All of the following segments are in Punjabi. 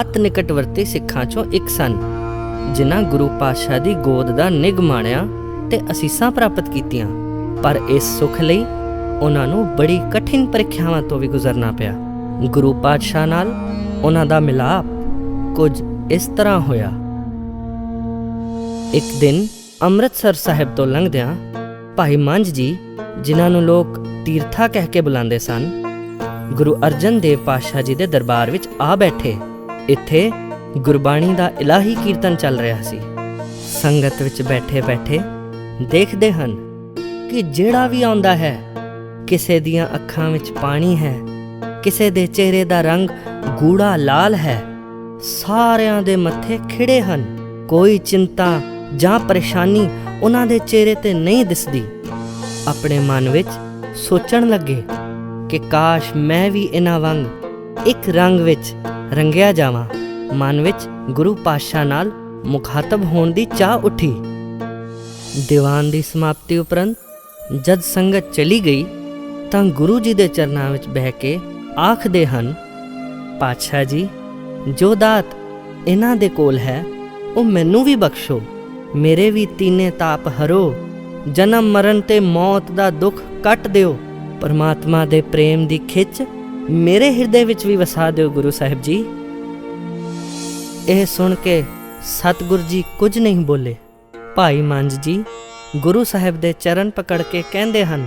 ਅਤ ਨਿਕਟਵਰਤੀ ਸਿੱਖਾਂ ਚੋਂ ਇੱਕ ਸਨ, ਜਿਨ੍ਹਾਂ ਗੁਰੂ ਪਾਤਸ਼ਾਹ ਦੀ ਗੋਦ ਦਾ ਨਿਗ ਮਾਣਿਆ ਤੇ ਅਸੀਸਾਂ ਪ੍ਰਾਪਤ ਕੀਤੀਆਂ। ਪਰ ਇਸ ਸੁਖ ਲਈ ਉਹਨਾਂ ਨੂੰ ਬੜੀ ਕਠਿਨ ਪ੍ਰੀਖਿਆਵਾਂ ਤੋਂ ਵੀ ਗੁਜ਼ਰਨਾ ਪਿਆ। ਗੁਰੂ ਪਾਤਸ਼ਾਹ ਨਾਲ ਉਹਨਾਂ ਦਾ ਮਿਲਾਪ ਕੁਝ ਇਸ ਤਰ੍ਹਾਂ ਹੋਇਆ। ਇੱਕ ਦਿਨ ਅੰਮ੍ਰਿਤਸਰ ਸਾਹਿਬ ਤੋਂ ਲੰਘਦਿਆਂ ਭਾਈ ਮੰਝ ਜੀ, ਜਿਨ੍ਹਾਂ ਨੂੰ ਲੋਕ ਤੀਰਥਾ ਕਹਿ ਕੇ ਬੁਲਾਉਂਦੇ ਸਨ, ਗੁਰੂ ਅਰਜਨ ਦੇਵ ਪਾਤਸ਼ਾਹ ਜੀ ਦੇ ਦਰਬਾਰ ਵਿੱਚ ਆ ਬੈਠੇ। ਇੱਥੇ ਗੁਰਬਾਣੀ ਦਾ ਇਲਾਹੀ ਕੀਰਤਨ ਚੱਲ ਰਿਹਾ ਸੀ। ਸੰਗਤ ਵਿੱਚ ਬੈਠੇ-ਬੈਠੇ ਦੇਖਦੇ ਹਨ ਕਿ ਜਿਹੜਾ ਵੀ ਆਉਂਦਾ ਹੈ, ਕਿਸੇ ਦੀਆਂ ਅੱਖਾਂ ਵਿੱਚ ਪਾਣੀ ਹੈ, ਕਿਸੇ ਦੇ ਚਿਹਰੇ ਦਾ ਰੰਗ ਗੂੜਾ ਲਾਲ ਹੈ, ਸਾਰਿਆਂ ਦੇ ਮੱਥੇ ਖਿੜੇ ਹਨ। ਕੋਈ ਚਿੰਤਾ ਜਾਂ ਪਰੇਸ਼ਾਨੀ ਉਹਨਾਂ ਦੇ ਚਿਹਰੇ ਤੇ ਨਹੀਂ ਦਿਸਦੀ। ਆਪਣੇ ਮਨ ਵਿੱਚ ਸੋਚਣ ਲੱਗੇ ਕਿ ਕਾਸ਼ ਮੈਂ ਵੀ ਇਹਨਾਂ ਵਾਂਗ ਇੱਕ ਰੰਗ ਵਿੱਚ ਰੰਗਿਆ ਜਾਵਾਂ। ਮਨ ਵਿੱਚ ਗੁਰੂ ਪਾਤਸ਼ਾਹ ਨਾਲ ਮੁਖਾਤਬ ਹੋਣ ਦੀ ਚਾਹ ਉੱਠੀ। ਦੀਵਾਨ ਦੀ ਸਮਾਪਤੀ ਉਪਰੰਤ ਜਦ ਸੰਗਤ ਚਲੀ ਗਈ, ਤਾਂ ਗੁਰੂ ਜੀ ਦੇ ਚਰਨਾਂ ਵਿੱਚ ਬਹਿ ਕੇ ਆਖਦੇ ਹਨ, ਪਾਤਸ਼ਾਹ ਜੀ, ਜੋ ਦਾਤ ਇਹਨਾਂ ਦੇ ਕੋਲ ਹੈ, ਉਹ ਮੈਨੂੰ ਵੀ ਬਖਸ਼ੋ। ਮੇਰੇ ਵੀ ਤੀਨੇ ਤਾਪ ਹਰੋ। ਜਨਮ ਮਰਨ ਤੇ ਮੌਤ ਦਾ ਦੁੱਖ ਕੱਟ ਦਿਓ। ਪਰਮਾਤਮਾ ਦੇ ਪ੍ਰੇਮ ਦੀ ਖਿੱਚ ਮੇਰੇ ਹਿਰਦੇ ਵਿੱਚ ਵੀ ਵਸਾ ਦਿਓ ਗੁਰੂ ਸਾਹਿਬ ਜੀ। ਇਹ ਸੁਣ ਕੇ ਸਤਿਗੁਰ ਜੀ ਕੁਝ ਨਹੀਂ ਬੋਲੇ। ਭਾਈ ਮੰਜ ਜੀ, ਗੁਰੂ ਸਾਹਿਬ ਦੇ ਚਰਨ ਪਕੜ ਕੇ ਕਹਿੰਦੇ ਹਨ,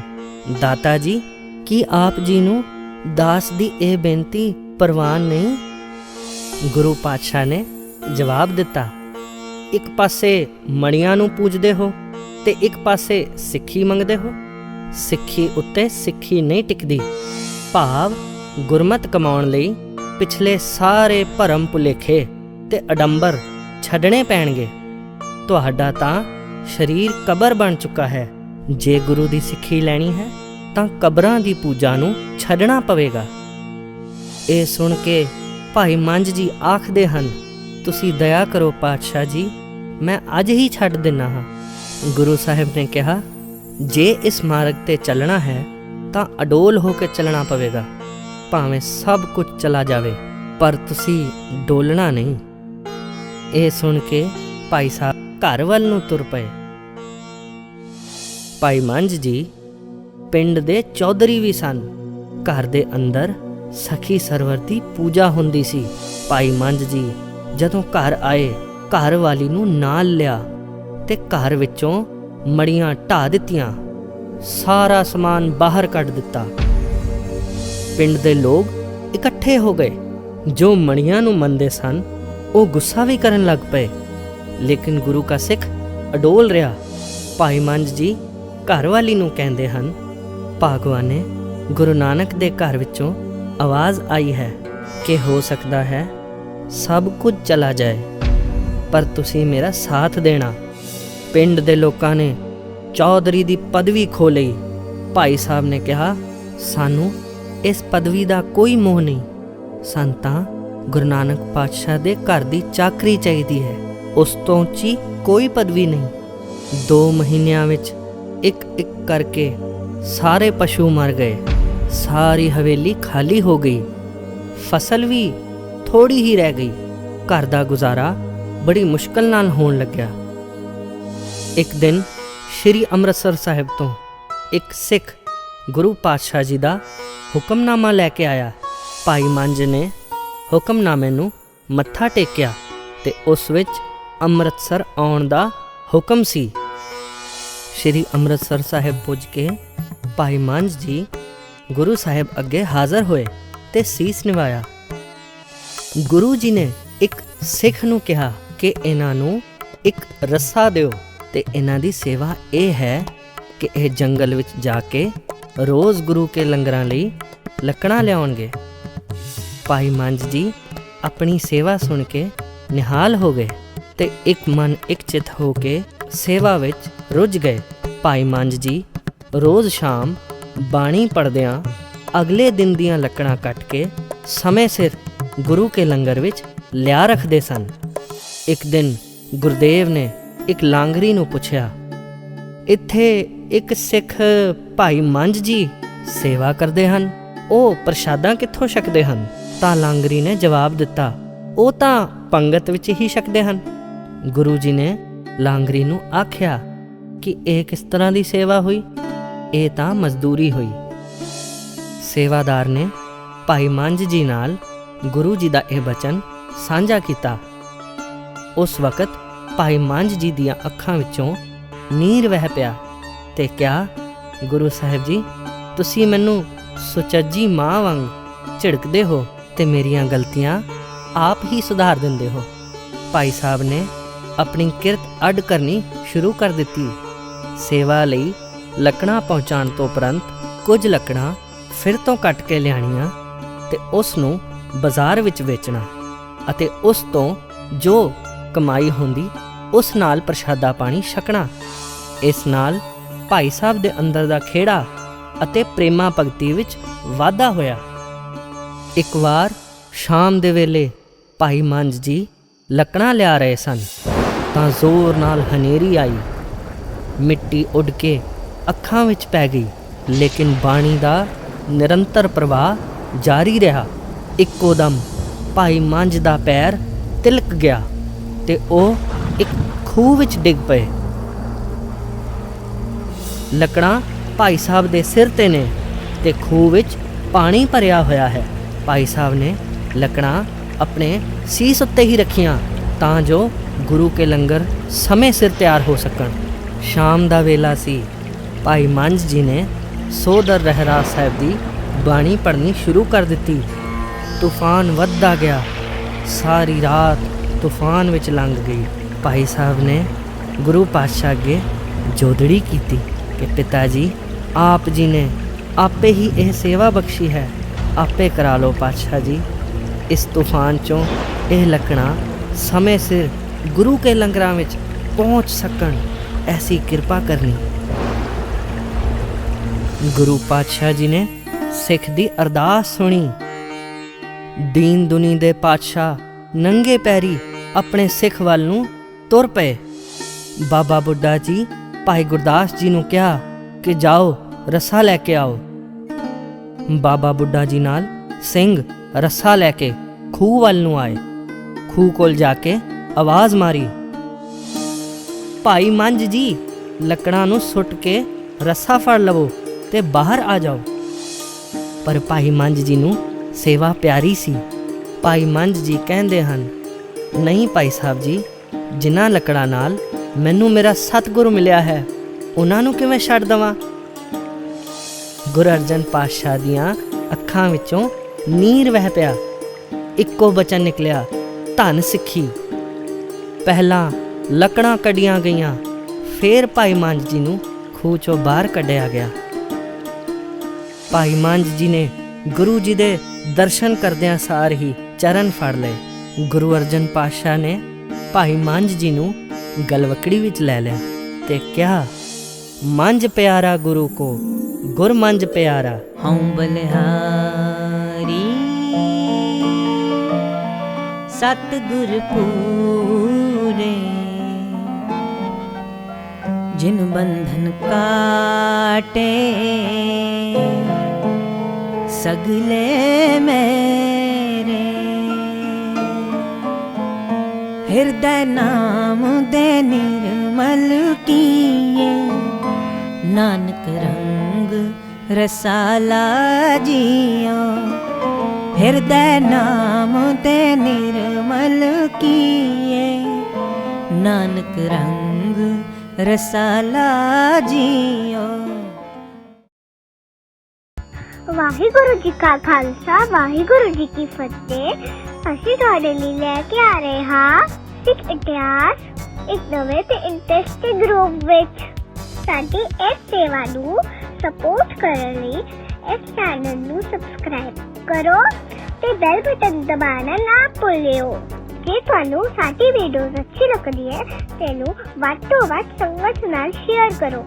ਦਾਤਾ ਜੀ, ਕੀ ਆਪ ਜੀ ਨੂੰ ਦਾਸ ਦੀ ਇਹ ਬੇਨਤੀ ਪ੍ਰਵਾਨ ਨਹੀਂ? ਗੁਰੂ ਪਾਤਸ਼ਾਹ ਨੇ ਜਵਾਬ ਦਿੱਤਾ, ਇੱਕ ਪਾਸੇ ਮਣੀਆਂ ਨੂੰ ਪੂਜਦੇ ਹੋ ਤੇ ਇੱਕ ਪਾਸੇ ਸਿੱਖੀ ਮੰਗਦੇ ਹੋ। ਸਿੱਖੀ ਉੱਤੇ ਸਿੱਖੀ ਨਹੀਂ ਟਿਕਦੀ। ਭਾਵ ਗੁਰਮਤ ਕਮਾਉਣ ਲਈ ਪਿਛਲੇ ਸਾਰੇ ਭਰਮ ਭੁਲੇਖੇ ਤੇ ਅਡੰਬਰ ਛੱਡਣੇ ਪੈਣਗੇ। ਤੁਹਾਡਾ ਤਾਂ ਸਰੀਰ ਕਬਰ ਬਣ ਚੁੱਕਾ ਹੈ। ਜੇ ਗੁਰੂ ਦੀ ਸਿੱਖੀ ਲੈਣੀ ਹੈ, ਤਾਂ ਕਬਰਾਂ ਦੀ ਪੂਜਾ ਨੂੰ ਛੱਡਣਾ ਪਵੇਗਾ। ਇਹ ਸੁਣ ਕੇ ਭਾਈ ਮੰਜ ਜੀ ਆਖਦੇ ਹਨ, ਤੁਸੀਂ ਦਇਆ ਕਰੋ ਪਾਤਸ਼ਾਹ ਜੀ, ਮੈਂ ਅੱਜ ਹੀ ਛੱਡ ਦਿੰਨਾ ਹਾਂ। ਗੁਰੂ ਸਾਹਿਬ ਨੇ ਕਿਹਾ, ਜੇ ਇਸ ਮਾਰਗ ਤੇ ਚੱਲਣਾ ਹੈ, ਤਾਂ ਅਡੋਲ ਹੋ ਕੇ ਚੱਲਣਾ ਪਵੇਗਾ। ਭਾਵੇਂ ਸਭ ਕੁਝ ਚਲਾ ਜਾਵੇ, ਪਰ ਤੁਸੀਂ ਡੋਲਣਾ ਨਹੀਂ। ਇਹ ਸੁਣ ਕੇ ਭਾਈ ਸਾਹਿਬ ਘਰ ਵੱਲ ਨੂੰ ਤੁਰ ਪਏ। ਭਾਈ ਮੰਜ ਜੀ, ਪਿੰਡ ਦੇ ਚੌਧਰੀ ਵੀ ਸਨ। ਘਰ ਦੇ ਅੰਦਰ ਸਖੀ ਸਰਵਰ ਦੀ ਪੂਜਾ ਹੁੰਦੀ ਸੀ। ਭਾਈ ਮੰਜ ਜੀ ਜਦੋਂ ਘਰ ਆਏ, ਘਰ ਵਾਲੀ ਨੂੰ ਨਾਲ ਲਿਆ ਤੇ ਘਰ ਵਿੱਚੋਂ ਮੜੀਆਂ ਢਾ ਦਿੱਤੀਆਂ। ਸਾਰਾ ਸਮਾਨ ਬਾਹਰ ਕੱਢ ਦਿੱਤਾ। ਪਿੰਡ ਦੇ ਲੋਕ ਇਕੱਠੇ ਹੋ ਗਏ, ਜੋ ਮਣੀਆਂ ਨੂੰ ਮੰਨਦੇ ਸਨ, ਉਹ ਗੁੱਸਾ ਵੀ ਕਰਨ ਲੱਗ ਪਏ। ਲੇਕਿਨ ਗੁਰੂ ਕਾ ਸਿੱਖ ਅਡੋਲ ਰਿਹਾ। ਭਾਈ ਮੰਜ ਜੀ ਘਰਵਾਲੀ ਨੂੰ ਕਹਿੰਦੇ ਹਨ, ਭਾਗਵਾਨੇ, ਗੁਰੂ ਨਾਨਕ ਦੇ ਘਰ ਵਿੱਚੋਂ ਆਵਾਜ਼ ਆਈ ਹੈ ਕਿ ਹੋ ਸਕਦਾ ਹੈ ਸਭ ਕੁਝ ਚਲਾ ਜਾਏ, ਪਰ ਤੁਸੀਂ ਮੇਰਾ ਸਾਥ ਦੇਣਾ। ਪਿੰਡ ਦੇ ਲੋਕਾਂ ਨੇ ਚੌਧਰੀ ਦੀ ਪਦਵੀ ਖੋ ਲਈ। ਭਾਈ ਸਾਹਿਬ ਨੇ ਕਿਹਾ, ਸਾਨੂੰ ਇਸ ਪਦਵੀ ਦਾ ਕੋਈ ਮੋਹ ਨਹੀਂ। ਸੰਤਾਂ ਗੁਰੂ ਨਾਨਕ ਪਾਤਸ਼ਾਹ ਦੇ ਘਰ ਦੀ ਚਾਕਰੀ ਚਾਹੀਦੀ ਹੈ। ਉਸ ਤੋਂ ਉੱਚੀ ਕੋਈ ਪਦਵੀ ਨਹੀਂ। 2 ਮਹੀਨਿਆਂ ਵਿੱਚ ਇੱਕ ਇੱਕ ਕਰਕੇ ਸਾਰੇ ਪਸ਼ੂ ਮਰ ਗਏ। ਸਾਰੀ ਹਵੇਲੀ ਖਾਲੀ ਹੋ ਗਈ। ਫਸਲ ਵੀ ਥੋੜੀ ਹੀ ਰਹਿ ਗਈ। ਘਰ ਦਾ ਗੁਜ਼ਾਰਾ ਬੜੀ ਮੁਸ਼ਕਲ ਨਾਲ ਹੋਣ ਲੱਗਿਆ। ਇੱਕ ਦਿਨ ਸ਼੍ਰੀ ਅੰਮ੍ਰਿਤਸਰ ਸਾਹਿਬ ਤੋਂ ਇੱਕ ਸਿੱਖ ਗੁਰੂ ਪਾਤਸ਼ਾਹ ਜੀ ਦਾ ਹੁਕਮਨਾਮਾ ਲੈ ਕੇ ਆਇਆ। ਭਾਈ ਮੰਜ ਨੇ ਹੁਕਮਨਾਮੇ ਨੂੰ ਮੱਥਾ ਟੇਕਿਆ ਤੇ ਉਸ ਵਿੱਚ ਅੰਮ੍ਰਿਤਸਰ ਆਉਣ ਦਾ ਹੁਕਮ ਸੀ। ਸ਼੍ਰੀ ਅੰਮ੍ਰਿਤਸਰ ਸਾਹਿਬ ਪੁੱਜ ਕੇ ਭਾਈ ਮੰਜ ਜੀ ਗੁਰੂ ਸਾਹਿਬ ਅੱਗੇ ਹਾਜ਼ਰ ਹੋਏ ਤੇ ਸੀਸ ਨਿਵਾਇਆ। ਗੁਰੂ ਜੀ ਨੇ ਇੱਕ ਸਿੱਖ ਨੂੰ ਕਿਹਾ ਕਿ ਇਹਨਾਂ ਨੂੰ ਇੱਕ ਰੱਸਾ ਦਿਓ ਤੇ ਇਹਨਾਂ ਦੀ ਸੇਵਾ ਇਹ ਹੈ ਕਿ ਇਹ ਜੰਗਲ ਵਿੱਚ ਜਾ ਕੇ ਰੋਜ਼ ਗੁਰੂ ਕੇ ਲੰਗਰਾਂ ਲਈ ਲੱਕੜਾਂ ਲਿਆਉਣਗੇ। ਭਾਈ ਮੰਜ ਜੀ ਆਪਣੀ ਸੇਵਾ ਸੁਣ ਕੇ ਨਿਹਾਲ ਹੋ ਗਏ ਤੇ ਇੱਕ ਮਨ ਇੱਕ ਚਿਤ ਹੋ ਕੇ ਸੇਵਾ ਵਿੱਚ ਰੁੱਝ ਗਏ। ਭਾਈ ਮੰਜ ਜੀ ਰੋਜ਼ ਸ਼ਾਮ ਬਾਣੀ ਪੜਦਿਆਂ ਅਗਲੇ ਦਿਨ ਦੀਆਂ ਲੱਕੜਾਂ ਕੱਟ ਕੇ ਸਮੇਂ ਸਿਰ ਗੁਰੂ ਕੇ ਲੰਗਰ ਵਿੱਚ ਲਿਆ ਰੱਖਦੇ ਸਨ। ਇੱਕ ਦਿਨ ਗੁਰਦੇਵ ਨੇ ਇੱਕ ਲਾਂਗਰੀ ਨੂੰ ਪੁੱਛਿਆ, ਇੱਥੇ ਇੱਕ ਸਿੱਖ ਭਾਈ ਮੰਜ ਜੀ ਸੇਵਾ ਕਰਦੇ ਹਨ। ਉਹ ਪ੍ਰਸ਼ਾਦਾਂ ਕਿੱਥੋਂ ਛਕਦੇ ਹਨ? ਤਾਂ ਲਾਂਗਰੀ ਨੇ ਜਵਾਬ ਦਿੱਤਾ, ਉਹ ਤਾਂ ਪੰਗਤ ਵਿੱਚ ਹੀ ਛਕਦੇ ਹਨ। ਗੁਰੂ ਜੀ ਨੇ ਲਾਂਗਰੀ ਨੂੰ ਆਖਿਆ ਕਿ ਇਹ ਕਿਸ ਤਰ੍ਹਾਂ ਦੀ ਸੇਵਾ ਹੋਈ? ਇਹ ਤਾਂ ਮਜ਼ਦੂਰੀ ਹੋਈ। ਸੇਵਾਦਾਰ ਨੇ ਭਾਈ ਮੰਝ ਜੀ ਨਾਲ ਗੁਰੂ ਜੀ ਦਾ ਇਹ ਬਚਨ ਸਾਂਝਾ ਕੀਤਾ। ਉਸ ਵਕਤ ਭਾਈ ਮੰਝ ਜੀ ਦੀਆਂ ਅੱਖਾਂ ਵਿੱਚੋਂ ਨੀਰ ਵਹਿ ਪਿਆ। ਤੇ ਕਿਹਾ, ਗੁਰੂ ਸਾਹਿਬ ਜੀ, ਤੁਸੀਂ ਮੈਨੂੰ ਸੁਚੱਜੀ ਮਾਂ ਵਾਂਗ ਝਿੜਕਦੇ ਹੋ ਤੇ ਮੇਰੀਆਂ ਗਲਤੀਆਂ ਆਪ ਹੀ ਸੁਧਾਰ ਦਿੰਦੇ ਹੋ। ਭਾਈ ਸਾਹਿਬ ਨੇ ਆਪਣੀ ਕਿਰਤ ਅੱਡ ਕਰਨੀ ਸ਼ੁਰੂ ਕਰ ਦਿੱਤੀ। ਸੇਵਾ ਲਈ ਲੱਕੜਾਂ ਪਹੁੰਚਾਉਣ ਤੋਂ ਉਪਰੰਤ ਕੁਝ ਲੱਕੜਾਂ ਫਿਰ ਤੋਂ ਕੱਟ ਕੇ ਲਿਆਣੀਆਂ ਤੇ ਉਸ ਨੂੰ ਬਾਜ਼ਾਰ ਵਿੱਚ ਵੇਚਣਾ ਅਤੇ ਉਸ ਤੋਂ ਜੋ ਕਮਾਈ ਹੁੰਦੀ ਉਸ ਨਾਲ ਪ੍ਰਸ਼ਾਦਾ ਪਾਣੀ ਛਕਣਾ। ਇਸ ਨਾਲ ਭਾਈ ਸਾਹਿਬ ਦੇ ਅੰਦਰ ਦਾ ਖੇੜਾ ਅਤੇ ਪ੍ਰੇਮਾ ਭਗਤੀ ਵਿੱਚ ਵਾਧਾ ਹੋਇਆ। ਇੱਕ ਵਾਰ ਸ਼ਾਮ ਦੇ ਵੇਲੇ ਭਾਈ ਮੰਜ ਜੀ ਲੱਕੜਾਂ ਲਿਆ ਰਹੇ ਸਨ, ਤਾਂ ਜ਼ੋਰ ਨਾਲ ਹਨੇਰੀ ਆਈ। ਮਿੱਟੀ ਉੱਡ ਕੇ ਅੱਖਾਂ ਵਿੱਚ ਪੈ ਗਈ, ਲੇਕਿਨ ਬਾਣੀ ਦਾ ਨਿਰੰਤਰ ਪ੍ਰਵਾਹ ਜਾਰੀ ਰਿਹਾ। ਇੱਕੋ ਦਮ ਭਾਈ ਮੰਜ ਦਾ ਪੈਰ ਤਿਲਕ ਗਿਆ ਤੇ ਉਹ ਇੱਕ ਖੂਹ ਵਿੱਚ ਡਿੱਗ ਪਏ। ਲੱਕੜਾਂ ਭਾਈ ਸਾਹਿਬ ਦੇ ਸਿਰ ਤੇ ਨੇ ਤੇ ਖੂਹ ਵਿੱਚ ਪਾਣੀ ਭਰਿਆ ਹੋਇਆ ਹੈ। ਭਾਈ ਸਾਹਿਬ ਨੇ ਲੱਕੜਾਂ ਆਪਣੇ ਸੀਸ ਉੱਤੇ ਹੀ ਰੱਖੀਆਂ ਤਾਂ ਜੋ ਗੁਰੂ ਕੇ ਲੰਗਰ ਸਮੇਂ ਸਿਰ ਤਿਆਰ ਹੋ ਸਕਣ। ਸ਼ਾਮ ਦਾ ਵੇਲਾ ਸੀ। ਭਾਈ ਮੰਜ ਜੀ ਨੇ ਸੋਦਰ ਰਹਿਰਾ ਸਾਹਿਬ ਦੀ ਬਾਣੀ ਪੜ੍ਹਨੀ ਸ਼ੁਰੂ ਕਰ ਦਿੱਤੀ। ਤੂਫਾਨ ਵੱਧਦਾ ਗਿਆ। ਸਾਰੀ ਰਾਤ ਤੂਫਾਨ ਵਿੱਚ ਲੰਘ ਗਈ। ਭਾਈ ਸਾਹਿਬ ਨੇ ਗੁਰੂ ਪਾਤਸ਼ਾਹ ਅੱਗੇ ਜੋਦੜੀ ਕੀਤੀ। ਕਿ ਪਿਤਾ ਜੀ, ਆਪ ਜੀ ਨੇ ਆਪੇ ਹੀ ਇਹ ਸੇਵਾ ਬਖਸ਼ੀ ਹੈ। ਆਪੇ ਕਰਾ ਲਓ ਪਾਤਸ਼ਾਹ ਜੀ। ਇਸ ਤੂਫਾਨ ਚੋਂ ਇਹ ਲੱਕੜਾਂ ਸਮੇਂ ਸਿਰ ਗੁਰੂ ਕੇ ਲੰਗਰਾਂ ਵਿੱਚ ਪਹੁੰਚ ਸਕਣ, ਐਸੀ ਕਿਰਪਾ ਕਰਨੀ। ਗੁਰੂ ਪਾਤਸ਼ਾਹ ਜੀ ਨੇ ਸਿੱਖ ਦੀ ਅਰਦਾਸ ਸੁਣੀ। ਦੀਨ ਦੁਨੀ ਦੇ ਪਾਤਸ਼ਾਹ ਨੰਗੇ ਪੈਰੀ ਆਪਣੇ ਸਿੱਖ ਵੱਲ ਨੂੰ ਤੁਰ ਪਏ। ਬਾਬਾ ਬੁੱਢਾ ਜੀ ਭਾਈ ਗੁਰਦਾਸ ਜੀ ਨੂੰ ਕਿਹਾ ਕਿ ਜਾਓ, ਰੱਸਾ ਲੈ ਕੇ ਆਓ। ਬਾਬਾ ਬੁੱਢਾ ਜੀ ਨਾਲ ਸਿੰਘ ਰੱਸਾ ਲੈ ਕੇ ਖੂਹ ਵੱਲ ਨੂੰ ਆਏ। ਖੂਹ ਕੋਲ ਜਾ ਕੇ ਆਵਾਜ਼ ਮਾਰੀ, ਭਾਈ ਮੰਝ ਜੀ, ਲੱਕੜਾਂ ਨੂੰ ਸੁੱਟ ਕੇ ਰੱਸਾ ਫੜ ਲਵੋ ਤੇ ਬਾਹਰ ਆ ਜਾਓ। ਪਰ ਭਾਈ ਮੰਝ ਜੀ ਨੂੰ ਸੇਵਾ ਪਿਆਰੀ ਸੀ। ਭਾਈ ਮੰਝ ਜੀ ਕਹਿੰਦੇ ਹਨ, ਨਹੀਂ ਭਾਈ ਸਾਹਿਬ ਜੀ, ਜਿਨ੍ਹਾਂ ਲੱਕੜਾਂ ਨਾਲ ਮੈਨੂੰ ਮੇਰਾ ਸਤਿਗੁਰੂ ਮਿਲਿਆ ਹੈ। ਉਹਨਾਂ ਨੂੰ ਕਿਵੇਂ ਛੱਡ ਦਵਾਂ? ਗੁਰੂ ਅਰਜਨ ਪਾਤਸ਼ਾਹ ਦੀਆਂ ਅੱਖਾਂ ਵਿੱਚੋਂ ਨੀਰ ਵਹਿ ਪਿਆ। ਇੱਕੋ ਬਚਨ ਨਿਕਲਿਆ, ਧਨ ਸਿੱਖੀ। ਪਹਿਲਾਂ ਲੱਕੜਾਂ ਕੱਢੀਆਂ ਗਈਆਂ, ਫੇਰ ਭਾਈ ਮੰਜ ਜੀ ਨੂੰ ਖੂਹ ਚੋਂ ਬਾਹਰ ਕੱਢਿਆ ਗਿਆ। ਭਾਈ ਮੰਜ ਜੀ ਨੇ ਗੁਰੂ ਜੀ ਦੇ ਦਰਸ਼ਨ ਕਰਦਿਆਂ ਸਾਰ ਹੀ ਚਰਨ ਫੜ ਲਏ। ਗੁਰੂ ਅਰਜਨ ਪਾਤਸ਼ਾਹ ਨੇ ਭਾਈ ਮੰਜ ਜੀ ਨੂੰ ਗਲਵਕੜੀ ਵਿੱਚ ਲੈ ਲਿਆ ਤੇ ਕਿਹਾ ਮੰਜ ਪਿਆਰਾ ਗੁਰੂ ਕੋ, ਗੁਰ ਮੰਜ ਪਿਆਰਾ। ਹਉ ਬਲਿਹਾਰੀ, ਸਤਿਗੁਰ ਪੂਰੇ, ਜਿਨ ਬੰਧਨ ਕਾਟੇ, ਸਗਲੇ ਮੇਰੇ। ਹਿਰਦੈ ਨਾਮ ਦੇ ਨਿਰਮਲ ਕੀਏ। ਨਾਨਕ ਰੰਗ ਰਸਾਲਾ ਜੀਓ ਹਿਰਦੈ ਨਾਮ ਤੇ ਨਿਰਮਲ ਕੀਏ। ਨਾਨਕ ਰੰਗ ਰਸਾਲਾ ਜੀਓ ਵਾਹਿਗੁਰੂ ਜੀ ਕਾ ਖਾਲਸਾ, ਵਾਹਿਗੁਰੂ ਜੀ ਕੀ ਫਤਿਹ। ਅਸੀਂ ਤੁਹਾਡੇ ਲਈ ਲੈ ਕੇ ਆ ਰਹੇ ਹਾਂ ਸਿੱਖ ਇਤਿਹਾਸ ਇੱਕ ਨਵੇਂ ਤੇ ਇੰਟਰਸਟਿੰਗ ਰੂਪ ਵਿੱਚ ਸਾਡੀ ਇਸ ਸੇਵਾ ਨੂੰ ਸਪੋਰਟ ਕਰਨ ਲਈ ਇਸ ਚੈਨਲ ਨੂੰ ਸਬਸਕ੍ਰਾਈਬ ਕਰੋ ਤੇ ਬੈਲ ਬਟਨ ਦਬਾਉਣਾ ਨਾ ਭੁੱਲਿਓ। ਜੇ ਤੁਹਾਨੂੰ ਸਾਡੀ ਵੀਡੀਓਜ਼ ਅੱਛੀ ਲੱਗਦੀ ਹੈ ਤੇ ਇਹਨੂੰ ਵੱਧ ਤੋਂ ਵੱਧ ਸੰਗਤ ਨਾਲ ਸ਼ੇਅਰ ਕਰੋ।